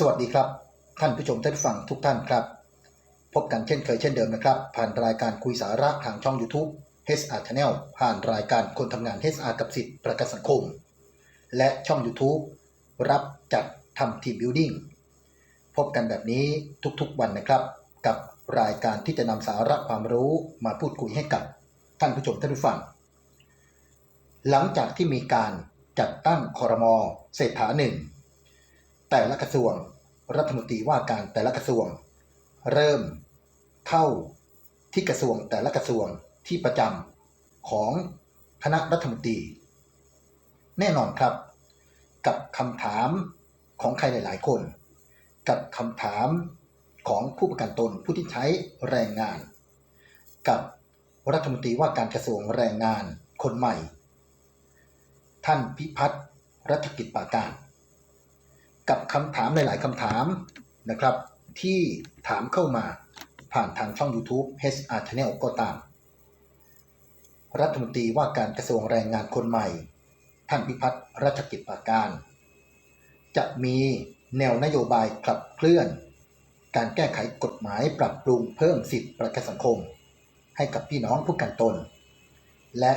สวัสดีครับ ท่านผู้ชมท่านฟังทุกท่านครับ พบกันเช่นเคยเช่นเดิมนะครับ ผ่านรายการคุยสาระทางช่อง YouTube HR Channel ผ่านรายการคนทำงาน HR กับสิทธิประกันสังคม และช่อง YouTube รับจัดทำทีมบิวดิ้งพบกันแบบนี้ทุกๆวันนะครับ กับรายการที่จะนำสาระความรู้มาพูดคุยให้กับท่านผู้ชมท่านผู้ฟัง หลังจากที่มีการจัดตั้งคอรมอเศรษฐาหนึ่ง แต่ละกระทรวง รัฐมนตรีว่าการแต่ละกระทรวง เริ่มเข้าที่กระทรวงแต่ละกระทรวงที่ประจำของคณะรัฐมนตรี แน่นอนครับ กับคำถามของใครหลาย ๆ คน กับคำถามของผู้ประกันตนผู้ที่ใช้แรงงาน กับรัฐมนตรีว่าการกระทรวงแรงงานคนใหม่ ท่านพิพัฒน์รัฐกิจปาการ กับคำถามหลาย ๆคำถามนะครับ ที่ถามเข้ามาผ่านทางช่อง YouTube HR Channel ก็ตาม รัฐมนตรีว่าการกระทรวงแรงงานคนใหม่ ท่านพิพัฒน์รัชกิจปาการ จะมีแนวนโยบายขับเคลื่อน การแก้ไขกฎหมายปรับปรุงเพิ่มสิทธิประกันสังคม ให้กับพี่น้องผู้กันตน และ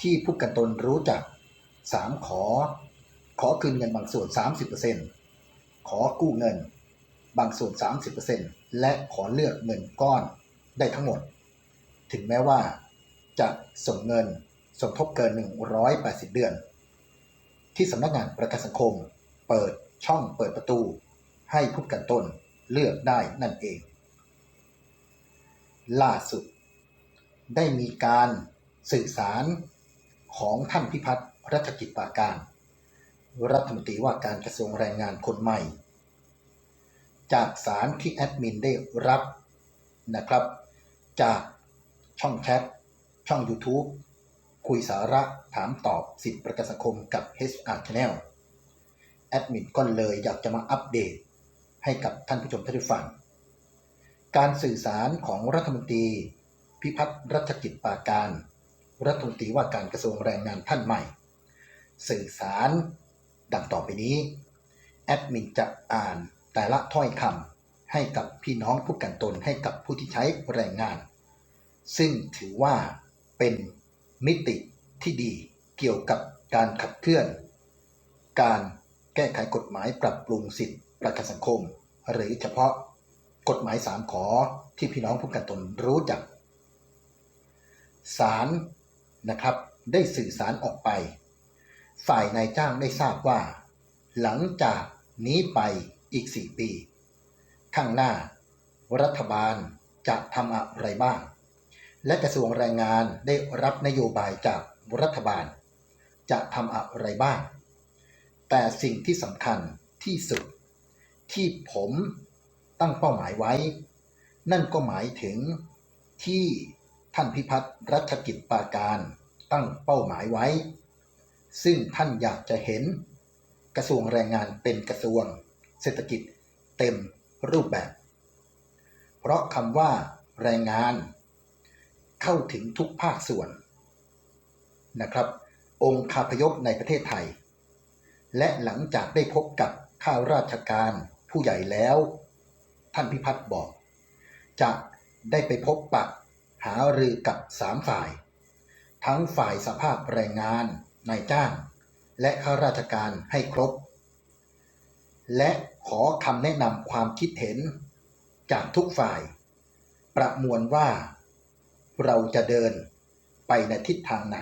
ที่ผู้กันตนรู้จัก 3 ขอ ขอคืนเงินบางส่วน 30%ขอกู้เงิน บางส่วน 30%และขอเลือกเงินก้อนได้ทั้งหมด ถึงแม้ว่า จะส่งเงินสมทบเกิน 180 เดือน ที่สำนักงานประกันสังคม เปิดช่องเปิดประตู ให้ผู้กันตนเลือกได้นั่นเอง ล่าสุด ได้มีการสื่อสารของท่านพิพัฒน์รัชกิจปาการ รัฐมนตรีว่าการกระทรวงแรงงานคนใหม่ จากสารที่แอดมินได้รับนะครับ จากช่องแชทช่อง YouTube คุยสาระถามตอบสิทธิประกันสังคมกับ HR Channel แอดมินก็เลยอยากจะมาอัปเดต ให้กับท่านผู้ชมท่านผู้ฟัง การสื่อสารของรัฐมนตรี พิพัฒน์รัชกิจปาการ รัฐมนตรีว่าการกระทรวงแรงงานท่านใหม่ สื่อสาร ดังต่อไปนี้ แอดมินจะอ่านแต่ละถ้อยคำให้กับพี่น้องผู้กันตนให้กับผู้ที่ใช้แรงงาน ซึ่งถือว่าเป็นมิติที่ดีเกี่ยวกับการขับเคลื่อน การแก้ไขกฎหมายปรับปรุงสิทธิประกันสังคม หรือเฉพาะกฎหมาย3ขอที่พี่น้องผู้กันตนรู้จักศาลนะครับได้สื่อสารออกไป ฝ่ายนายจ้างได้ทราบว่า หลังจากนี้ไปอีก4ปี ข้างหน้า รัฐบาลจะทำอะไรบ้าง และกระทรวงแรงงานได้รับนโยบายจากรัฐบาล จะทำอะไรบ้าง แต่สิ่งที่สำคัญที่สุด ที่ผมตั้งเป้าหมายไว้ นั่นก็หมายถึงที่ท่านพิพัฒน์รัชกิจปาการตั้งเป้าหมายไว้ ซึ่งท่านอยากจะเห็น กระทรวงแรงงานเป็นกระทรวง เศรษฐกิจ เต็มรูปแบบ เพราะคำว่า แรงงาน เข้าถึงทุกภาคส่วนนะครับ องค์คาพยพในประเทศไทย และหลังจากได้พบกับข้าราชการผู้ใหญ่แล้ว ท่านพิพัฒน์บอก จะได้ไปพบปะหารือกับสามฝ่าย ทั้งฝ่ายสภาพแรงงาน นายจ้าง และข้าราชการให้ครบ และขอคำแนะนำความคิดเห็นจากทุกฝ่าย ประมวลว่า เราจะเดินไปในทิศทางไหน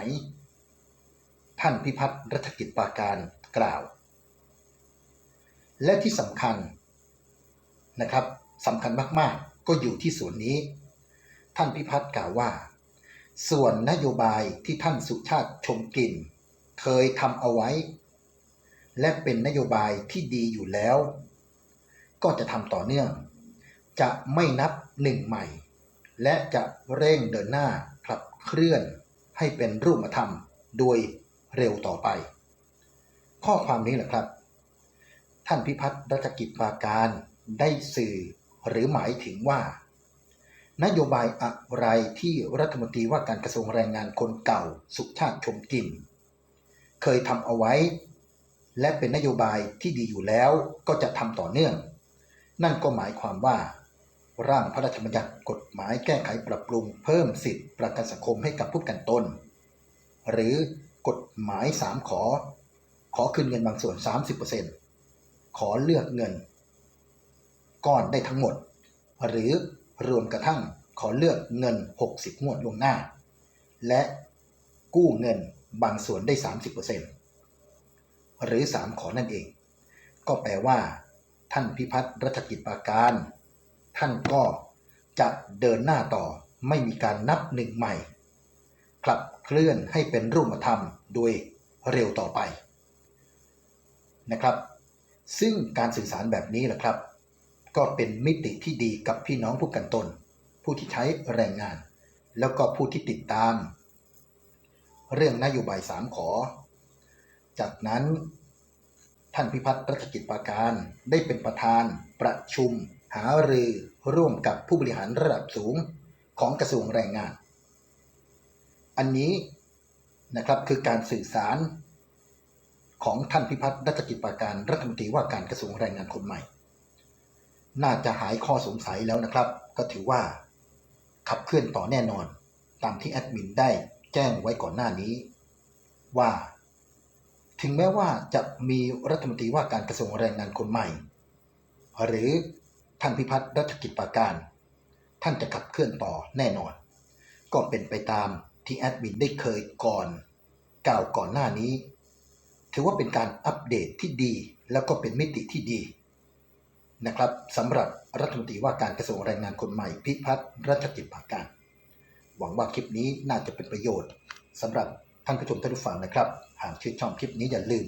ท่านพิพัฒน์รัชกิจปาการกล่าว และที่สำคัญนะครับสำคัญมากๆ ก็อยู่ที่ส่วนนี้ ท่านพิพัฒน์กล่าวว่า ส่วนนโยบายที่ท่านสุชาติชมกลิ่น เคยทำเอาไว้ และเป็นนโยบายที่ดีอยู่แล้ว ก็จะทำต่อเนื่อง จะไม่นับหนึ่งใหม่ และจะเร่งเดินหน้าขับเคลื่อนให้เป็นรูปธรรมโดยเร็วต่อไป ข้อความนี้แหละครับ ท่านพิพัฒน์รัชกิจปาการได้สื่อหรือหมายถึงว่า นโยบายอะไรที่รัฐมนตรีว่าการกระทรวงแรงงานคนเก่าสุชาติชมกลิ่น เคยทำเอาไว้ และเป็นนโยบายที่ดีอยู่แล้วก็จะทำต่อเนื่อง นั่นก็หมายความว่า ร่างพระราชบัญญัติกฎหมายแก้ไขปรับปรุงเพิ่มสิทธิประกันสังคมให้กับผู้กันตน หรือกฎหมาย 3 ขอ ขอคืนเงินบางส่วน 30%ขอเลือกเงิน ก้อนได้ทั้งหมด หรือรวมกระทั่งขอเลือกเงิน 60 งวดล่วงหน้า และกู้เงิน บางส่วนได้ 30%หรือ 3 ขอนั่นเอง ก็แปลว่า ท่านพิพัฒน์รัชกิจปราการ ท่านก็จะเดินหน้าต่อไม่มีการนับหนึ่งใหม่กลับเคลื่อนให้เป็นรูปธรรมโดยเร็วต่อไปนะครับ ซึ่งการสื่อสารแบบนี้แหละครับ ก็เป็นมิติที่ดีกับพี่น้องผู้กันตน ผู้ที่ใช้แรงงาน แล้วก็ผู้ที่ติดตาม เรื่องนโยบายสามขอ จากนั้นท่านพิพัฒน์รัชกิจปราการได้เป็นประธานประชุม หารือร่วมกับผู้บริหารระดับสูงของกระทรวงแรงงาน อันนี้นะครับคือการสื่อสารของท่านพิพัฒน์รัชกิจปราการรัฐมนตรีว่าการกระทรวงแรงงานคนใหม่ น่าจะหายข้อสงสัยแล้วนะครับ ก็ถือว่าขับเคลื่อนต่อแน่นอนตามที่แอดมินได้ แจ้งไว้ก่อนหน้านี้ ว่า ถึงแม้ว่าจะมีรัฐมนตรีว่าการกระทรวงแรงงานคนใหม่ หรือท่านพิพัฒน์รัชกิจปราการ ท่านจะขับเคลื่อนต่อแน่นอน ก็เป็นไปตามที่แอดมินได้เคยก่อนกล่าวก่อนหน้านี้ ถือว่าเป็นการอัปเดตที่ดีแล้วก็เป็นมิติที่ดีนะครับสำหรับรัฐมนตรีว่าการกระทรวงแรงงานคนใหม่พิพัฒน์รัชกิจปราการ หวังว่าคลิปนี้น่าจะเป็นประโยชน์สำหรับท่านผู้ชมท่านผู้ฟังนะครับ หากชื่นชอบคลิปนี้อย่าลืม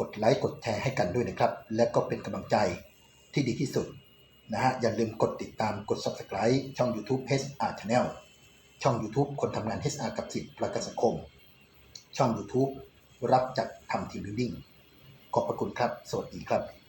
กดไลค์กดแชร์ให้กันด้วยนะครับ และก็เป็นกำลังใจที่ดีที่สุดนะฮะอย่าลืมกดติดตามกด subscribe ช่อง YouTube HR Channel ช่อง YouTube คนทำงาน HR กับสิทธิประกันสังคม ช่อง YouTube รับจัดทำทีมบิวดิ้งขอบพระคุณครับ สวัสดีครับ